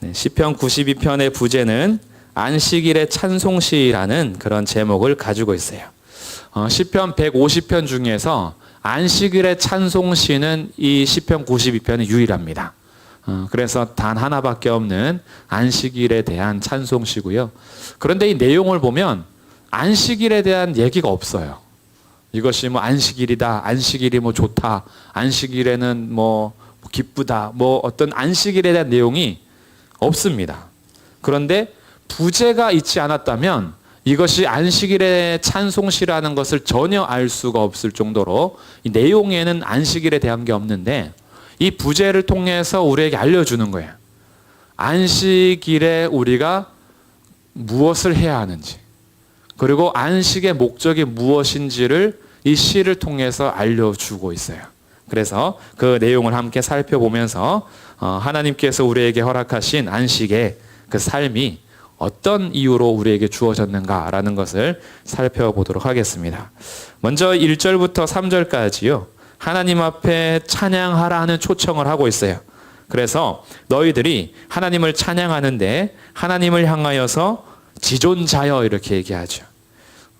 네, 시편 92편의 부제는 안식일의 찬송시라는 그런 제목을 가지고 있어요. 어, 시편 150편 중에서 안식일의 찬송시는 이 시편 92편이 유일합니다. 어, 그래서 단 하나밖에 없는 안식일에 대한 찬송시고요. 그런데 이 내용을 보면 안식일에 대한 얘기가 없어요. 이것이 뭐 안식일이다, 안식일이 뭐 좋다, 안식일에는 뭐 기쁘다, 뭐 어떤 안식일에 대한 내용이 없습니다. 그런데 부제가 있지 않았다면 이것이 안식일의 찬송시라는 것을 전혀 알 수가 없을 정도로 이 내용에는 안식일에 대한 게 없는데 이 부제를 통해서 우리에게 알려주는 거예요. 안식일에 우리가 무엇을 해야 하는지 그리고 안식의 목적이 무엇인지를 이 시를 통해서 알려주고 있어요. 그래서 그 내용을 함께 살펴보면서 어, 하나님께서 우리에게 허락하신 안식의 그 삶이 어떤 이유로 우리에게 주어졌는가라는 것을 살펴보도록 하겠습니다. 먼저 1절부터 3절까지요. 하나님 앞에 찬양하라 하는 초청을 하고 있어요. 그래서 너희들이 하나님을 찬양하는데 하나님을 향하여서 지존자여 이렇게 얘기하죠.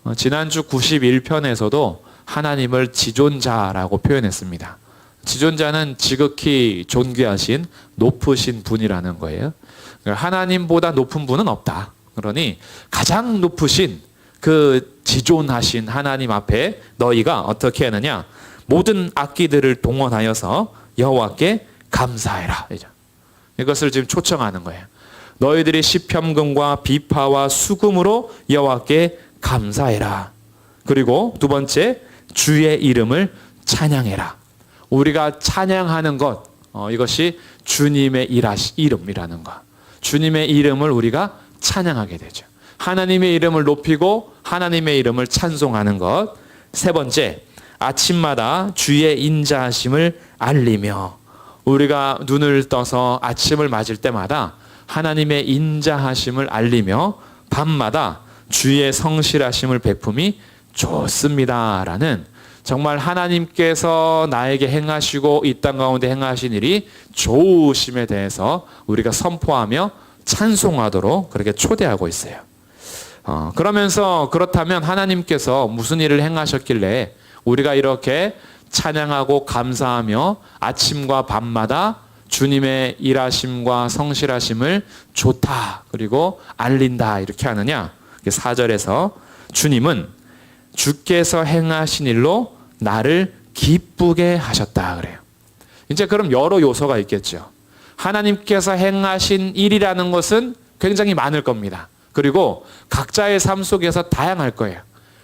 어, 지난주 91편에서도 하나님을 지존자라고 표현했습니다. 지존자는 지극히 존귀하신 높으신 분이라는 거예요. 그러니까 하나님보다 높은 분은 없다. 그러니 가장 높으신 그 지존하신 하나님 앞에 너희가 어떻게 하느냐? 모든 악기들을 동원하여서 여호와께 감사해라. 이것을 지금 초청하는 거예요. 너희들이 시편금과 비파와 수금으로 여호와께 감사해라. 그리고 두 번째 주의 이름을 찬양해라. 우리가 찬양하는 것 어, 이것이 주님의 일하시 이름이라는 것. 주님의 이름을 우리가 찬양하게 되죠. 하나님의 이름을 높이고 하나님의 이름을 찬송하는 것. 세 번째, 아침마다 주의 인자하심을 알리며 우리가 눈을 떠서 아침을 맞을 때마다 하나님의 인자하심을 알리며 밤마다 주의 성실하심을 베품이 좋습니다라는 정말 하나님께서 나에게 행하시고 이 땅 가운데 행하신 일이 좋으심에 대해서 우리가 선포하며 찬송하도록 그렇게 초대하고 있어요. 어, 그러면서 그렇다면 하나님께서 무슨 일을 행하셨길래 우리가 이렇게 찬양하고 감사하며 아침과 밤마다 주님의 일하심과 성실하심을 좋다 그리고 알린다 이렇게 하느냐 4절에서 주님은 주께서 행하신 일로 나를 기쁘게 하셨다 그래요. 이제 그럼 여러 요소가 있겠죠. 하나님께서 행하신 일이라는 것은 굉장히 많을 겁니다. 그리고 각자의 삶 속에서 다양할 거예요.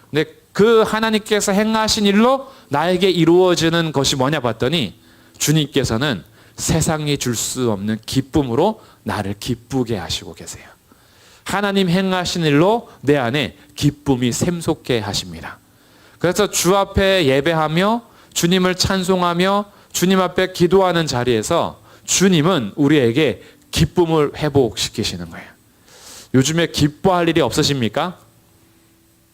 근데 그 하나님께서 행하신 일로 나에게 이루어지는 것이 뭐냐 봤더니 주님께서는 세상이 줄 수 없는 기쁨으로 나를 기쁘게 하시고 계세요. 하나님 행하신 일로 내 안에 기쁨이 샘솟게 하십니다. 그래서 주 앞에 예배하며 주님을 찬송하며 주님 앞에 기도하는 자리에서 주님은 우리에게 기쁨을 회복시키시는 거예요. 요즘에 기뻐할 일이 없으십니까?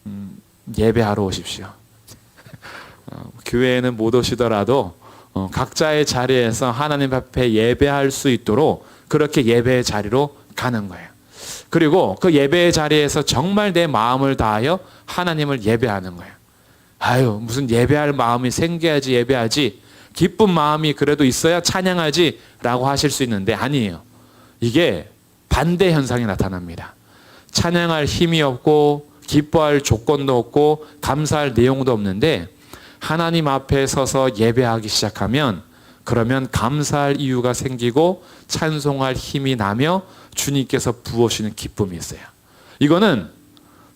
음, 예배하러 오십시오. 어, 교회에는 못 오시더라도 어, 각자의 자리에서 하나님 앞에 예배할 수 있도록 그렇게 예배의 자리로 가는 거예요. 그리고 그 예배의 자리에서 정말 내 마음을 다하여 하나님을 예배하는 거예요. 아유, 무슨 예배할 마음이 생겨야지 예배하지. 기쁜 마음이 그래도 있어야 찬양하지. 라고 하실 수 있는데 아니에요. 이게 반대 현상이 나타납니다. 찬양할 힘이 없고, 기뻐할 조건도 없고, 감사할 내용도 없는데, 하나님 앞에 서서 예배하기 시작하면, 그러면 감사할 이유가 생기고, 찬송할 힘이 나며, 주님께서 부어주시는 기쁨이 있어요. 이거는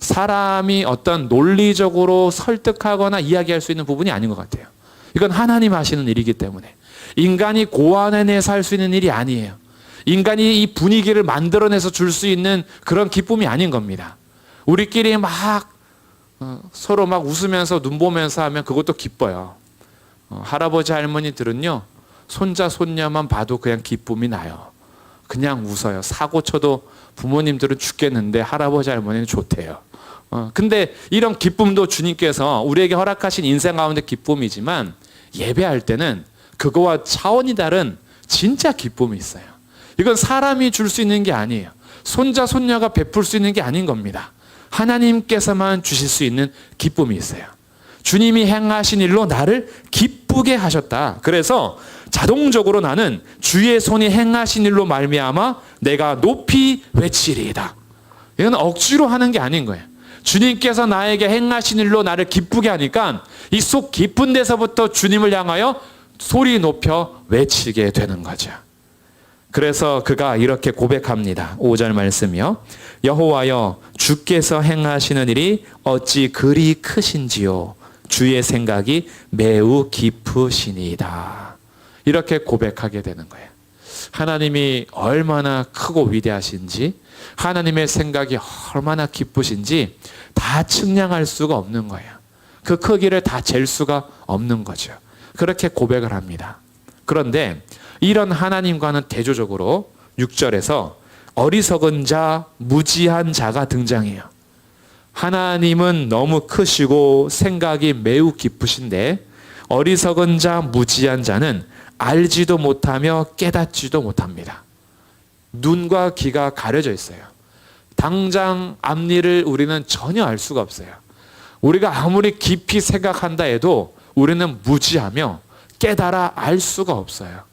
사람이 어떤 논리적으로 설득하거나 이야기할 수 있는 부분이 아닌 것 같아요. 이건 하나님 하시는 일이기 때문에 인간이 고안해내서 할 수 있는 일이 아니에요. 인간이 이 분위기를 만들어내서 줄 수 있는 그런 기쁨이 아닌 겁니다. 우리끼리 막 어, 서로 막 웃으면서 눈 보면서 하면 그것도 기뻐요. 어, 할아버지 할머니들은요 손자 손녀만 봐도 그냥 기쁨이 나요. 그냥 웃어요. 사고 쳐도 부모님들은 죽겠는데 할아버지 할머니는 좋대요. 어, 근데 이런 기쁨도 주님께서 우리에게 허락하신 인생 가운데 기쁨이지만 예배할 때는 그거와 차원이 다른 진짜 기쁨이 있어요. 이건 사람이 줄 수 있는 게 아니에요. 손자, 손녀가 베풀 수 있는 게 아닌 겁니다. 하나님께서만 주실 수 있는 기쁨이 있어요. 주님이 행하신 일로 나를 기쁘게 하셨다. 그래서 자동적으로 나는 주의 손이 행하신 일로 말미암아 내가 높이 외치리이다. 이건 억지로 하는 게 아닌 거예요. 주님께서 나에게 행하신 일로 나를 기쁘게 하니까 이 속 깊은 데서부터 주님을 향하여 소리 높여 외치게 되는 거죠. 그래서 그가 이렇게 고백합니다. 5절 말씀이요. 여호와여 주께서 행하시는 일이 어찌 그리 크신지요. 주의 생각이 매우 깊으시니이다. 이렇게 고백하게 되는 거예요. 하나님이 얼마나 크고 위대하신지, 하나님의 생각이 얼마나 기쁘신지 다 측량할 수가 없는 거예요. 그 크기를 다 잴 수가 없는 거죠. 그렇게 고백을 합니다. 그런데 이런 하나님과는 대조적으로 6절에서 어리석은 자, 무지한 자가 등장해요. 하나님은 너무 크시고 생각이 매우 깊으신데 어리석은 자, 무지한 자는 알지도 못하며 깨닫지도 못합니다. 눈과 귀가 가려져 있어요. 당장 앞일을 우리는 전혀 알 수가 없어요. 우리가 아무리 깊이 생각한다 해도 우리는 무지하며 깨달아 알 수가 없어요.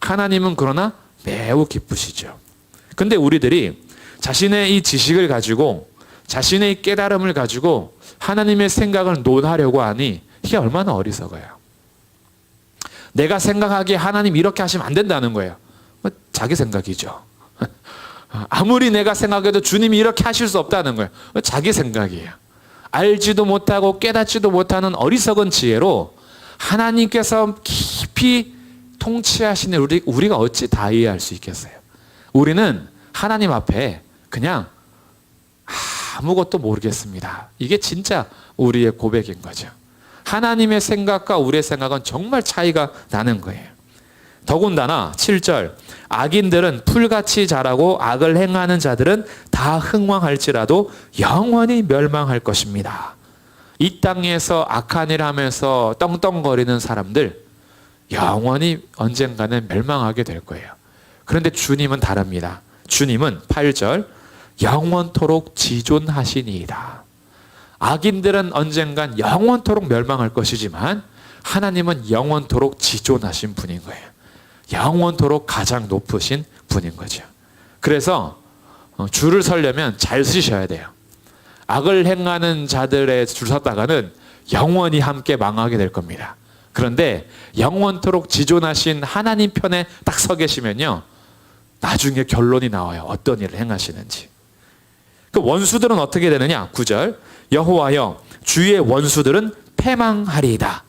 하나님은 그러나 매우 기쁘시죠. 근데 우리들이 자신의 이 지식을 가지고 자신의 깨달음을 가지고 하나님의 생각을 논하려고 하니 이게 얼마나 어리석어요. 내가 생각하기에 하나님 이렇게 하시면 안 된다는 거예요. 뭐 자기 생각이죠. 아무리 내가 생각해도 주님이 이렇게 하실 수 없다는 거예요. 뭐 자기 생각이에요. 알지도 못하고 깨닫지도 못하는 어리석은 지혜로 하나님께서 깊이 통치하시는 우리, 우리가 어찌 다 이해할 수 있겠어요? 우리는 하나님 앞에 그냥 아무것도 모르겠습니다. 이게 진짜 우리의 고백인 거죠. 하나님의 생각과 우리의 생각은 정말 차이가 나는 거예요. 더군다나 7절 악인들은 풀같이 자라고 악을 행하는 자들은 다 흥왕할지라도 영원히 멸망할 것입니다. 이 땅에서 악한 일 하면서 떵떵거리는 사람들 영원히 언젠가는 멸망하게 될 거예요. 그런데 주님은 다릅니다. 주님은 8절 영원토록 지존하시니이다. 악인들은 언젠간 영원토록 멸망할 것이지만 하나님은 영원토록 지존하신 분인 거예요. 영원토록 가장 높으신 분인 거죠. 그래서 어, 줄을 서려면 잘 서셔야 돼요. 악을 행하는 자들의 줄 섰다가는 영원히 함께 망하게 될 겁니다. 그런데 영원토록 지존하신 하나님 편에 딱 서 계시면요. 나중에 결론이 나와요. 어떤 일을 행하시는지. 그 원수들은 어떻게 되느냐? 9절. 여호와여 주의 원수들은 패망하리이다.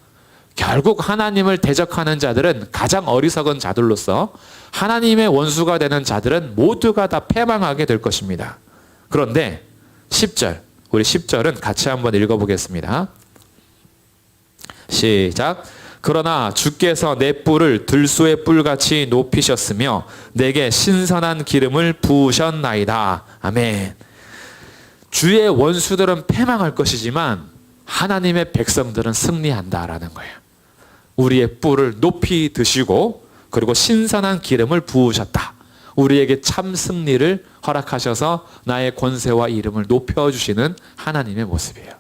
결국 하나님을 대적하는 자들은 가장 어리석은 자들로서 하나님의 원수가 되는 자들은 모두가 다 패망하게 될 것입니다. 그런데 10절, 우리 10절은 같이 한번 읽어보겠습니다. 시작. 그러나 주께서 내 뿔을 들소의 뿔같이 높이셨으며 내게 신선한 기름을 부으셨나이다. 아멘. 주의 원수들은 패망할 것이지만 하나님의 백성들은 승리한다라는 거예요. 우리의 뿔을 높이 드시고 그리고 신선한 기름을 부으셨다. 우리에게 참 승리를 허락하셔서 나의 권세와 이름을 높여 주시는 하나님의 모습이에요.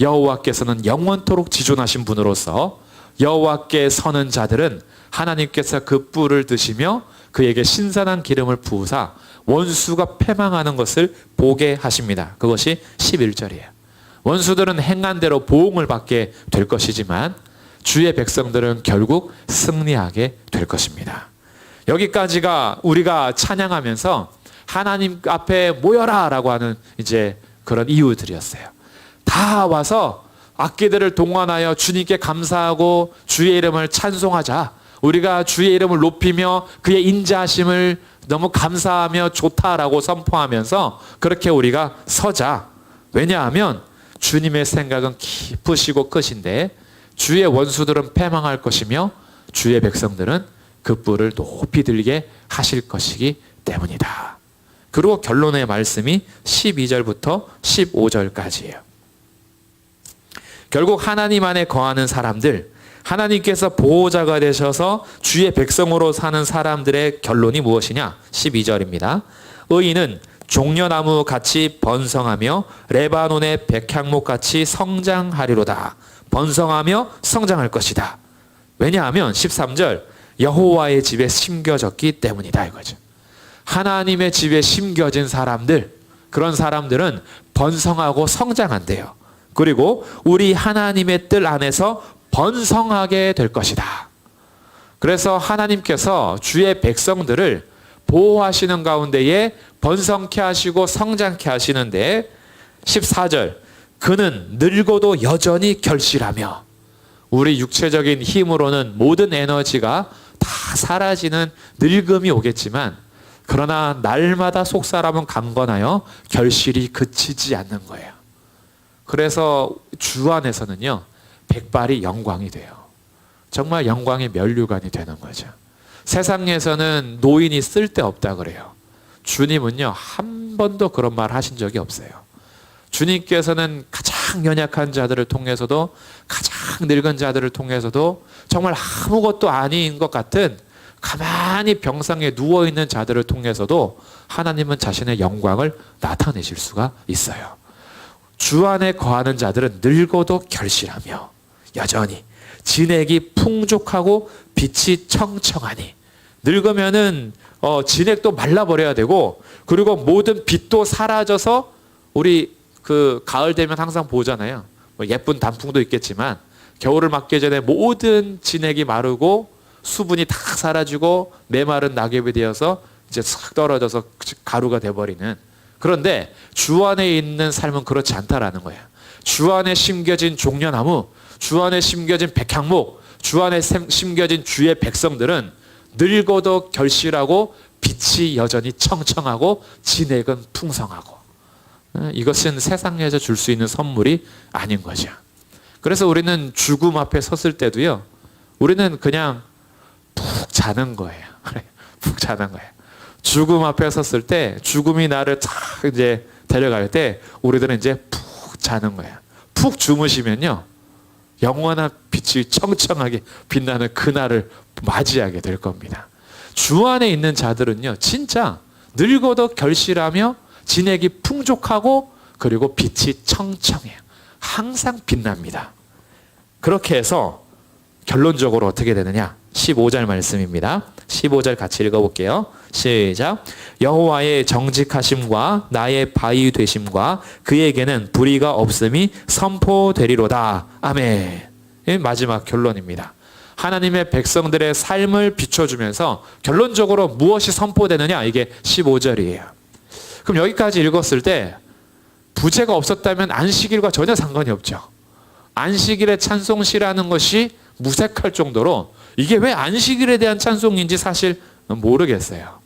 여호와께서는 영원토록 지존하신 분으로서 여호와께 서는 자들은 하나님께서 그 뿔을 드시며 그에게 신선한 기름을 부으사 원수가 패망하는 것을 보게 하십니다. 그것이 11절이에요. 원수들은 행한 대로 보응을 받게 될 것이지만 주의 백성들은 결국 승리하게 될 것입니다. 여기까지가 우리가 찬양하면서 하나님 앞에 모여라라고 하는 이제 그런 이유들이었어요. 다 와서 악기들을 동원하여 주님께 감사하고 주의 이름을 찬송하자. 우리가 주의 이름을 높이며 그의 인자하심을 너무 감사하며 좋다라고 선포하면서 그렇게 우리가 서자. 왜냐하면 주님의 생각은 깊으시고 끝인데 주의 원수들은 패망할 것이며 주의 백성들은 그 뿔을 높이 들게 하실 것이기 때문이다. 그리고 결론의 말씀이 12절부터 15절까지예요. 결국 하나님 안에 거하는 사람들, 하나님께서 보호자가 되셔서 주의 백성으로 사는 사람들의 결론이 무엇이냐? 12절입니다. 의인은 종려나무 같이 번성하며 레바논의 백향목 같이 성장하리로다. 번성하며 성장할 것이다. 왜냐하면 13절 여호와의 집에 심겨졌기 때문이다 이거죠. 하나님의 집에 심겨진 사람들 그런 사람들은 번성하고 성장한대요. 그리고 우리 하나님의 뜰 안에서 번성하게 될 것이다. 그래서 하나님께서 주의 백성들을 보호하시는 가운데에 번성케 하시고 성장케 하시는데 14절 그는 늙어도 여전히 결실하며 우리 육체적인 힘으로는 모든 에너지가 다 사라지는 늙음이 오겠지만 그러나 날마다 속사람은 강건하여 결실이 그치지 않는 거예요. 그래서 주 안에서는요 백발이 영광이 돼요. 정말 영광의 면류관이 되는 거죠. 세상에서는 노인이 쓸데없다 그래요. 주님은요 한 번도 그런 말 하신 적이 없어요. 주님께서는 가장 연약한 자들을 통해서도 가장 늙은 자들을 통해서도 정말 아무것도 아닌 것 같은 가만히 병상에 누워 있는 자들을 통해서도 하나님은 자신의 영광을 나타내실 수가 있어요. 주 안에 거하는 자들은 늙어도 결실하며 여전히 진액이 풍족하고 빛이 청청하니 늙으면은 어, 진액도 말라버려야 되고 그리고 모든 빛도 사라져서 우리 그 가을 되면 항상 보잖아요. 뭐 예쁜 단풍도 있겠지만 겨울을 맞기 전에 모든 진액이 마르고 수분이 다 사라지고 메마른 낙엽이 되어서 이제 싹 떨어져서 가루가 돼버리는 그런데 주 안에 있는 삶은 그렇지 않다라는 거예요. 주 안에 심겨진 종려나무, 주 안에 심겨진 백향목, 주 안에 심겨진 주의 백성들은 늙어도 결실하고 빛이 여전히 청청하고 진액은 풍성하고 어, 이것은 세상에서 줄 수 있는 선물이 아닌 거죠. 그래서 우리는 죽음 앞에 섰을 때도요. 우리는 그냥 푹 자는 거예요. 푹 자는 거예요. 죽음 앞에 섰을 때 죽음이 나를 탁 이제 데려갈 때 우리들은 이제 푹 자는 거예요. 푹 주무시면요. 영원한 빛이 청청하게 빛나는 그날을 맞이하게 될 겁니다. 주 안에 있는 자들은요, 진짜 늙어도 결실하며 진액이 풍족하고 그리고 빛이 청청해요. 항상 빛납니다. 그렇게 해서 결론적으로 어떻게 되느냐? 15절 말씀입니다. 15절 같이 읽어볼게요. 시작. 여호와의 정직하심과 나의 바위 되심과 그에게는 불의가 없음이 선포되리로다. 아멘. 마지막 결론입니다. 하나님의 백성들의 삶을 비춰주면서 결론적으로 무엇이 선포되느냐? 이게 15절이에요. 그럼 여기까지 읽었을 때 부재가 없었다면 안식일과 전혀 상관이 없죠. 안식일의 찬송시라는 것이 무색할 정도로 이게 왜 안식일에 대한 찬송인지 사실 모르겠어요.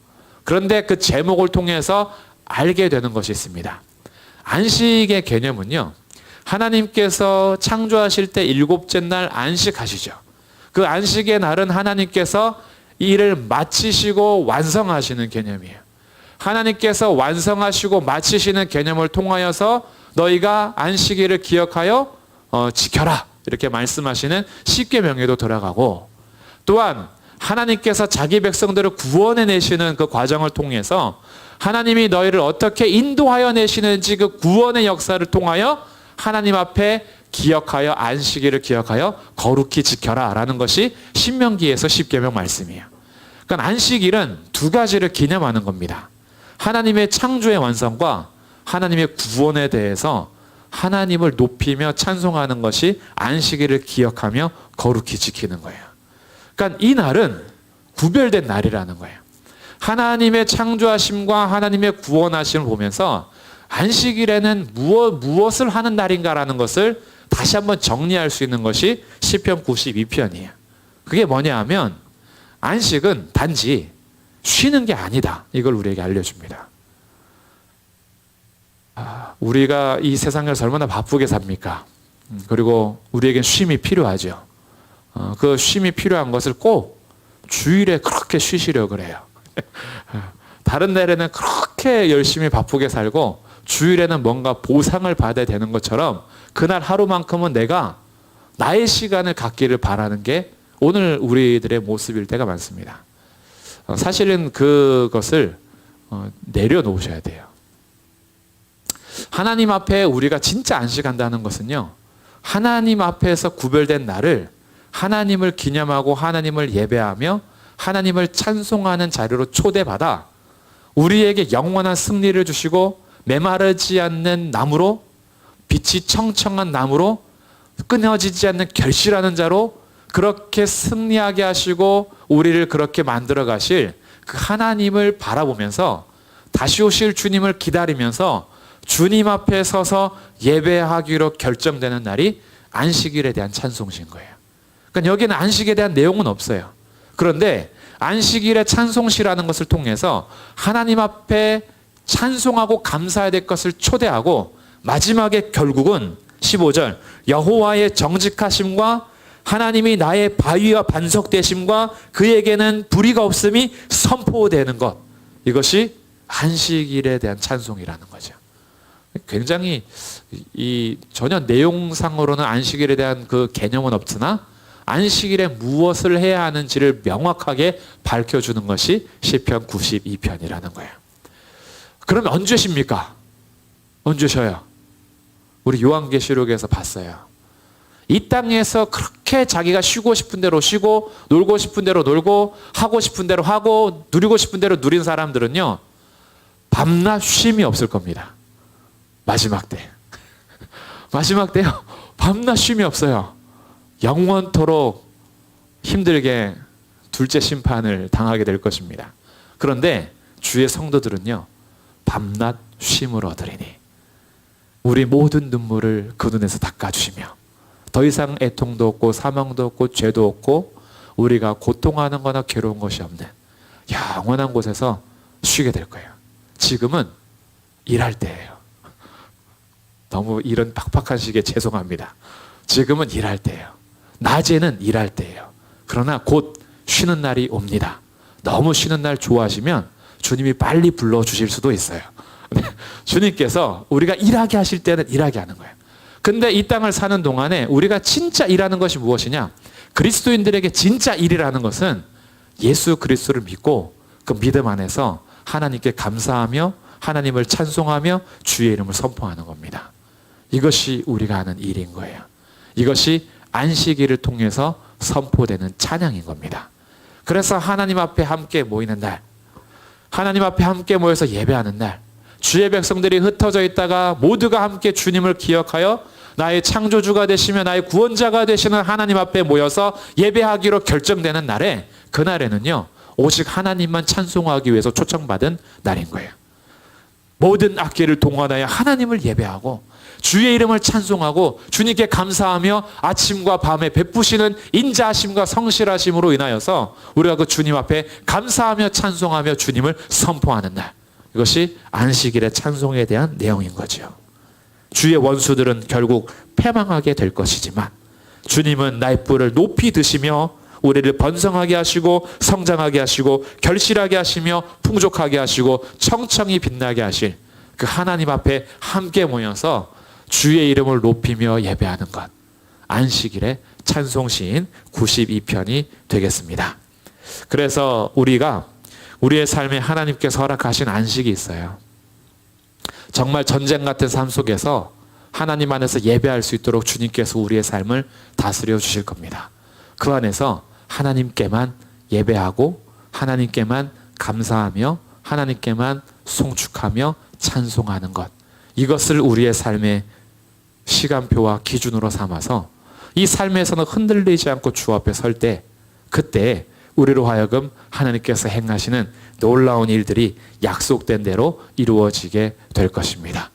그런데 그 제목을 통해서 알게 되는 것이 있습니다. 안식의 개념은요. 하나님께서 창조하실 때 일곱째 날 안식하시죠. 그 안식의 날은 하나님께서 이 일을 마치시고 완성하시는 개념이에요. 하나님께서 완성하시고 마치시는 개념을 통하여서 너희가 안식일을 기억하여 어, 지켜라 이렇게 말씀하시는 십계명에도 들어가고 또한 하나님께서 자기 백성들을 구원해 내시는 그 과정을 통해서 하나님이 너희를 어떻게 인도하여 내시는지 그 구원의 역사를 통하여 하나님 앞에 기억하여 안식일을 기억하여 거룩히 지켜라라는 것이 신명기에서 십계명 말씀이에요. 그러니까 안식일은 두 가지를 기념하는 겁니다. 하나님의 창조의 완성과 하나님의 구원에 대해서 하나님을 높이며 찬송하는 것이 안식일을 기억하며 거룩히 지키는 거예요. 그러니까 이 날은 구별된 날이라는 거예요. 하나님의 창조하심과 하나님의 구원하심을 보면서 안식일에는 무엇, 무엇을 하는 날인가라는 것을 다시 한번 정리할 수 있는 것이 시편 92편이에요. 그게 뭐냐 하면 안식은 단지 쉬는 게 아니다. 이걸 우리에게 알려줍니다. 아, 우리가 이 세상에서 얼마나 바쁘게 삽니까? 음, 그리고 우리에겐 쉼이 필요하죠. 어, 그 쉼이 필요한 것을 꼭 주일에 그렇게 쉬시려 그래요. 다른 날에는 그렇게 열심히 바쁘게 살고 주일에는 뭔가 보상을 받아야 되는 것처럼 그날 하루만큼은 내가 나의 시간을 갖기를 바라는 게 오늘 우리들의 모습일 때가 많습니다. 어, 사실은 그것을 어, 내려놓으셔야 돼요. 하나님 앞에 우리가 진짜 안식한다는 것은요. 하나님 앞에서 구별된 나를 하나님을 기념하고 하나님을 예배하며 하나님을 찬송하는 자리로 초대받아 우리에게 영원한 승리를 주시고 메마르지 않는 나무로 빛이 청청한 나무로 끊어지지 않는 결실하는 자로 그렇게 승리하게 하시고 우리를 그렇게 만들어 가실 그 하나님을 바라보면서 다시 오실 주님을 기다리면서 주님 앞에 서서 예배하기로 결정되는 날이 안식일에 대한 찬송신 거예요. 그러니까 여기는 안식에 대한 내용은 없어요. 그런데 안식일의 찬송시라는 것을 통해서 하나님 앞에 찬송하고 감사해야 될 것을 초대하고 마지막에 결국은 15절 여호와의 정직하심과 하나님이 나의 바위와 반석 되심과 그에게는 불의가 없음이 선포되는 것 이것이 안식일에 대한 찬송이라는 거죠. 굉장히 이 전혀 내용상으로는 안식일에 대한 그 개념은 없으나 안식일에 무엇을 해야 하는지를 명확하게 밝혀주는 것이 시편 92편이라는 거예요. 그러면 언제 쉽니까? 언제 쉬어요? 우리 요한계시록에서 봤어요. 이 땅에서 그렇게 자기가 쉬고 싶은 대로 쉬고 놀고 싶은 대로 놀고 하고 싶은 대로 하고 누리고 싶은 대로 누린 사람들은요. 밤낮 쉼이 없을 겁니다. 마지막 때. 마지막 때요. 밤낮 쉼이 없어요. 영원토록 힘들게 둘째 심판을 당하게 될 것입니다. 그런데 주의 성도들은요. 밤낮 쉼을 얻으리니 우리 모든 눈물을 그 눈에서 닦아주시며 더 이상 애통도 없고 사망도 없고 죄도 없고 우리가 고통하는 거나 괴로운 것이 없는 영원한 곳에서 쉬게 될 거예요. 지금은 일할 때예요. 너무 이런 팍팍한 시기에 죄송합니다. 지금은 일할 때예요. 낮에는 일할 때예요. 그러나 곧 쉬는 날이 옵니다. 너무 쉬는 날 좋아하시면 주님이 빨리 불러 주실 수도 있어요. 네. 주님께서 우리가 일하게 하실 때는 일하게 하는 거예요. 근데 이 땅을 사는 동안에 우리가 진짜 일하는 것이 무엇이냐? 그리스도인들에게 진짜 일이라는 것은 예수 그리스도를 믿고 그 믿음 안에서 하나님께 감사하며 하나님을 찬송하며 주의 이름을 선포하는 겁니다. 이것이 우리가 하는 일인 거예요. 이것이 안식일을 통해서 선포되는 찬양인 겁니다. 그래서 하나님 앞에 함께 모이는 날, 하나님 앞에 함께 모여서 예배하는 날, 주의 백성들이 흩어져 있다가 모두가 함께 주님을 기억하여 나의 창조주가 되시며 나의 구원자가 되시는 하나님 앞에 모여서 예배하기로 결정되는 날에 그날에는요 오직 하나님만 찬송하기 위해서 초청받은 날인 거예요. 모든 악기를 동원하여 하나님을 예배하고 주의 이름을 찬송하고 주님께 감사하며 아침과 밤에 베푸시는 인자하심과 성실하심으로 인하여서 우리가 그 주님 앞에 감사하며 찬송하며 주님을 선포하는 날. 이것이 안식일의 찬송에 대한 내용인 거죠. 주의 원수들은 결국 패망하게 될 것이지만 주님은 나의 뿔을 높이 드시며 우리를 번성하게 하시고 성장하게 하시고 결실하게 하시며 풍족하게 하시고 청청히 빛나게 하실 그 하나님 앞에 함께 모여서 주의 이름을 높이며 예배하는 것. 안식일의 찬송시인 92편이 되겠습니다. 그래서 우리가 우리의 삶에 하나님께서 허락하신 안식이 있어요. 정말 전쟁 같은 삶 속에서 하나님 안에서 예배할 수 있도록 주님께서 우리의 삶을 다스려 주실 겁니다. 그 안에서 하나님께만 예배하고 하나님께만 감사하며 하나님께만 송축하며 찬송하는 것. 이것을 우리의 삶의 시간표와 기준으로 삼아서 이 삶에서는 흔들리지 않고 주 앞에 설 때 그때 우리로 하여금 하나님께서 행하시는 놀라운 일들이 약속된 대로 이루어지게 될 것입니다.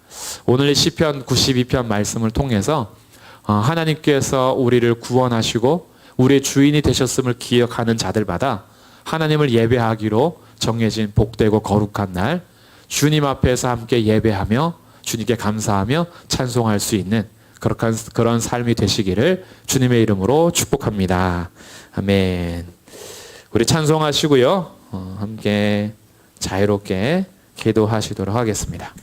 오늘 시편 92편 말씀을 통해서 어, 하나님께서 우리를 구원하시고 우리의 주인이 되셨음을 기억하는 자들마다 하나님을 예배하기로 정해진 복되고 거룩한 날 주님 앞에서 함께 예배하며 주님께 감사하며 찬송할 수 있는 그런, 그런 삶이 되시기를 주님의 이름으로 축복합니다. 아멘. 우리 찬송하시고요. 어, 함께 자유롭게 기도하시도록 하겠습니다.